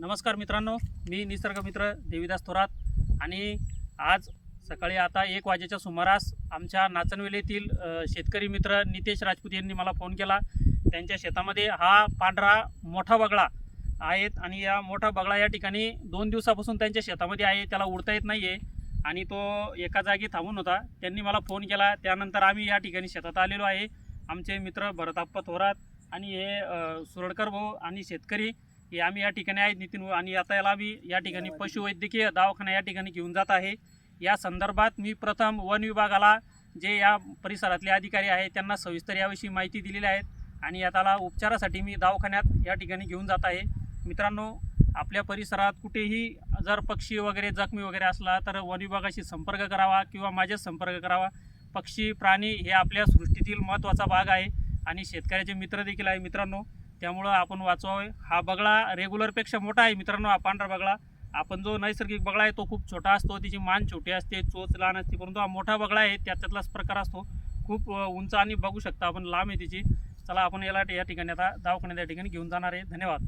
नमस्कार मित्रांनो मी निसर्ग मित्र देवीदास थोरात आणि आज सकाळी आता एक वाजेच्या सुमारास आमच्या नाचनवेलीतील शेतकरी मित्र नितेश राजपूत यांनी मला फोन केला. त्यांच्या शेतामध्ये हा पांढरा मोठा बगळा आहेत आणि या मोठा बगळा या ठिकाणी दोन दिवसापासून त्यांच्या शेतामध्ये आहे त्याला उडता येत नाही आहे आणि तो एका जागी थांबून होता. त्यांनी मला फोन केला त्यानंतर आम्ही या ठिकाणी शेतात आलेलो आहे. आमचे मित्र भरताप्पा थोरात आणि हे सुरडकर भाऊ आणि शेतकरी हे आम्ही या ठिकाणी आहेत नितीन आणि आता याला मी या ठिकाणी पशुवैद्यकीय दवाखाना या ठिकाणी घेऊन जात आहे. या संदर्भात मी प्रथम वन विभागाला जे या परिसरातले अधिकारी आहेत त्यांना सविस्तर याविषयी माहिती दिलेली आहेत आणि याला उपचारासाठी मी दवाखान्यात या ठिकाणी घेऊन जात आहे. मित्रांनो आपल्या परिसरात कुठेही जर पक्षी वगैरे जखमी वगैरे असला तर वन विभागाशी संपर्क करावा किंवा माझ्याच संपर्क करावा. पक्षी प्राणी हे आपल्या सृष्टीतील महत्त्वाचा भाग आहे. आणि शेतकऱ्याचे मित्र देखील आहे मित्रांनो. त्यामुळं आपण वाचवावे. हा बगळा रेग्युलरपेक्षा मोठा आहे मित्रांनो हा पांढरा बगळा. आपण जो नैसर्गिक बगळा आहे तो खूप छोटा असतो तिची मान छोटी असते चोच लहान असते परंतु हा मोठा बगळा आहे त्याच्यातलाच प्रकार असतो. खूप उंच आणि बघू शकता आपण लांब आहे तिची चला आपण याला या ठिकाणी आता दवाखान्यात या ठिकाणी घेऊन जाणार आहे. धन्यवाद.